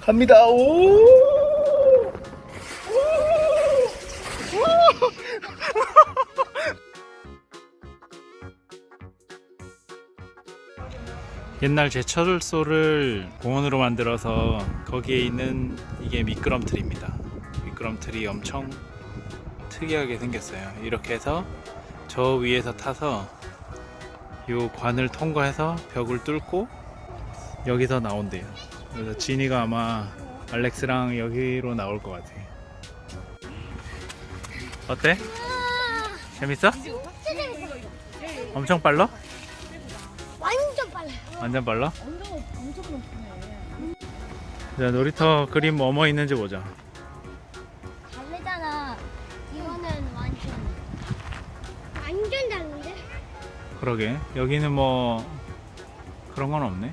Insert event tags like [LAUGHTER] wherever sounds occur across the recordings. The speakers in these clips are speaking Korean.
갑니다. 오! [LAUGHS] 옛날 제 철소를 공원으로 만들어서 거기에 있는 이게 미끄럼틀입니다. 미끄럼틀이 엄청 특이하게 생겼어요. 이렇게 해서 저 위에서 타서 이 관을 통과해서 벽을 뚫고 여기서 나온대요. 그래서 진이가 아마 알렉스랑 여기로 나올 것 같아. 어때? 재밌어? 엄청 빨라? 완전 빨라요. 완전 빨라? 언덕 엄청 높네. 자, 놀이터 그림 뭐뭐 있는지 보자. 다르잖아. 이거는 완전 완전 다른데? 그러게. 여기는 뭐 그런 건 없네.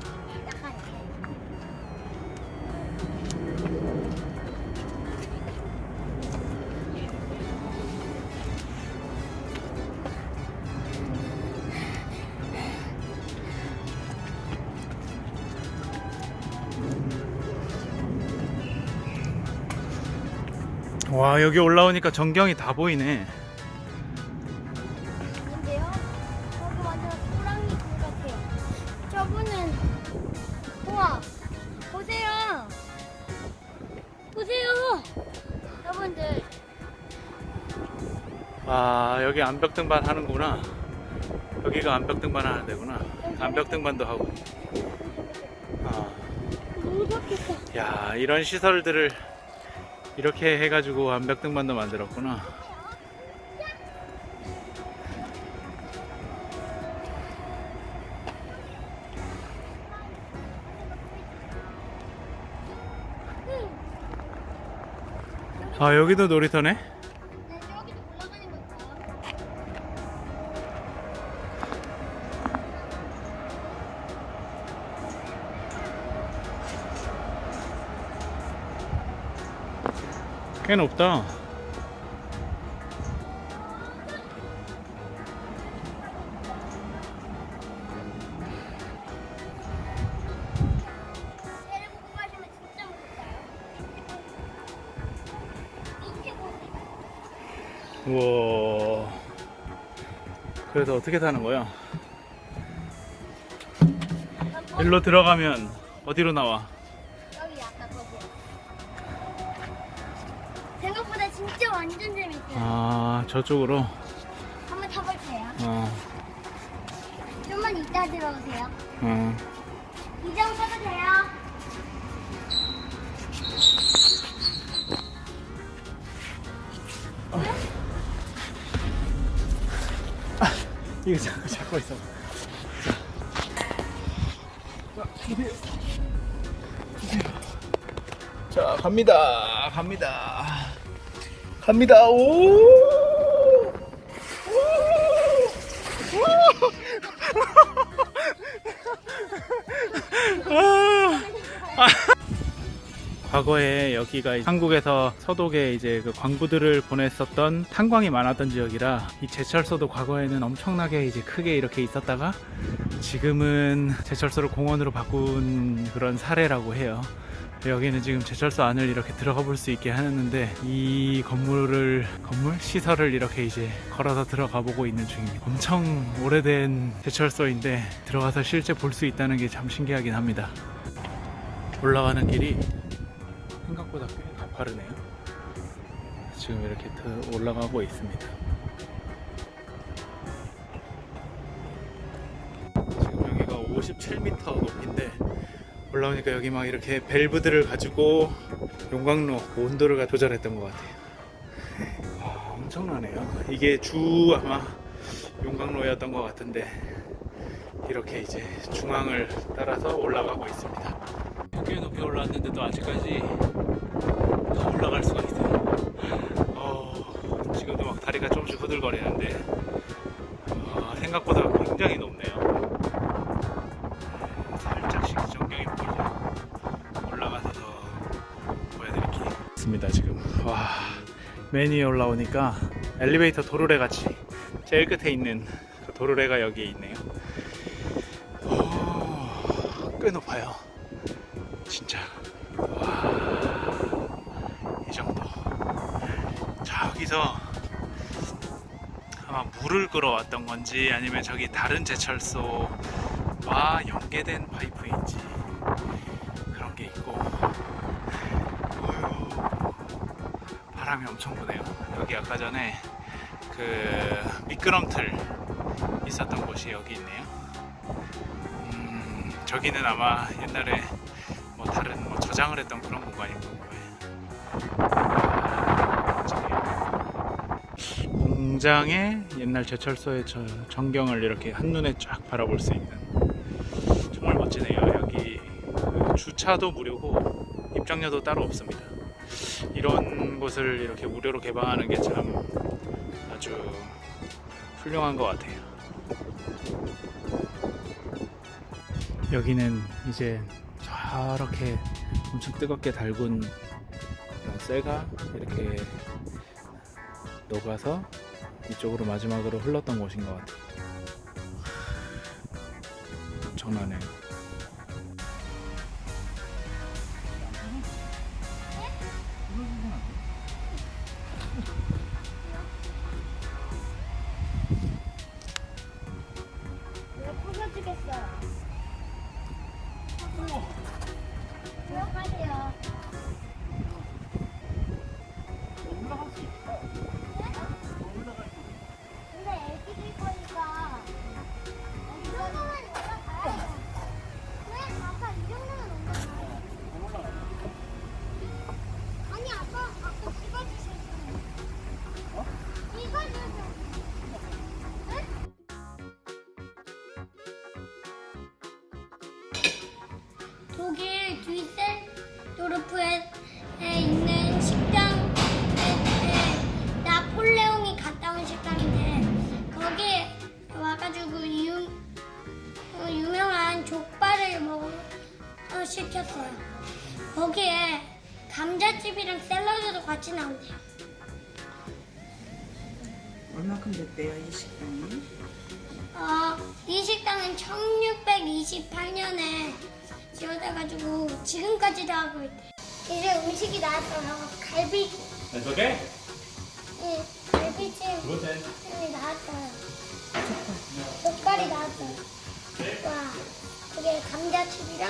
와, 여기 올라오니까 전경이 다 보이네. 근데요? 저기 완전 호랑이 굴 같아요. 저분은 우와 보세요. 보세요. 여러분들 아, 여기 암벽 등반 하는구나. 여기가 암벽 등반 하는 데구나. 암벽 등반도 하고. 아. 야, 이런 시설들을 이렇게 해가지고 암벽 등반도 만들었구나. 아, 여기도 놀이터네? 꽤 높다. 우와. 그래서 어떻게 타는 거야? 일로 들어가면 어디로 나와? 아, 저쪽으로. 한번 타볼게요. 어, 좀만 이따 들어오세요. 어. 이장 써도 돼요. 이거 잡고, 잡고 있어. 자, 주세요. 주세요. 자, 갑니다. 갑니다. 갑니다. 오! 과거에 여기가 한국에서 서독에 이제 그 광부들을 보냈었던 탄광이 많았던 지역이라 이 제철소도 과거에는 엄청나게 이제 크게 이렇게 있었다가 지금은 제철소를 공원으로 바꾼 그런 사례라고 해요. 여기는 지금 제철소 안을 이렇게 들어가 볼 수 있게 하는데 이 건물을 건물 시설을 이렇게 이제 걸어서 들어가 보고 있는 중입니다. 엄청 오래된 제철소인데 들어가서 실제 볼 수 있다는 게 참 신기하긴 합니다. 올라가는 길이 생각보다 꽤 가파르네요. 지금 이렇게 더 올라가고 있습니다. 지금 여기가 57m 높이인데 올라오니까 여기 막 이렇게 밸브들을 가지고 용광로 그 온도를 조절했던 것 같아요. 와, 엄청나네요. 이게 주 아마 용광로였던 것 같은데 이렇게 이제 중앙을 따라서 올라가고 있습니다. 꽤 높이 올라왔는데도 아직까지 더 올라갈 수가 있어요. 어, 지금도 막 다리가 조금씩 후들거리는데 어, 생각보다 굉장히 높네요. 있습니다 지금. 와 맨 위에 올라오니까 엘리베이터 도르래 같이 제일 끝에 있는 그 도르래가 여기에 있네요. 오, 꽤 높아요. 진짜. 와, 이 정도. 저기서 아마 물을 끌어왔던 건지 아니면 저기 다른 제철소와 연계된 파이프인지 바람이 엄청 부네요 여기 아까 전에 그 미끄럼틀 있었던 곳이 여기 있네요 음, 저기는 아마 옛날에 뭐 다른 뭐 저장을 했던 그런 공간인 저기 공장의 옛날 제철소의 저 전경을 이렇게 한눈에 쫙 바라볼 수 있는 정말 멋지네요. 여기 그 주차도 무료고 입장료도 따로 없습니다. 이런 곳을 이렇게 무료로 개방하는 게 참 아주 훌륭한 것 같아요. 여기는 이제 저렇게 엄청 뜨겁게 달군 쇠가 이렇게 녹아서 이쪽으로 마지막으로 흘렀던 곳인 것 같아요. 엄청나네. 내 같이 나온대요. 얼마큼 됐대요 이 식당이? 어, 이 식당은 1628년에 지어져가지고 지금까지도 하고 있대. 이제 음식이 나왔어요. 갈비, 저게? 예, 갈비찜이 나왔어요. 족발이 나왔어요. 와, 그게 감자칩이랑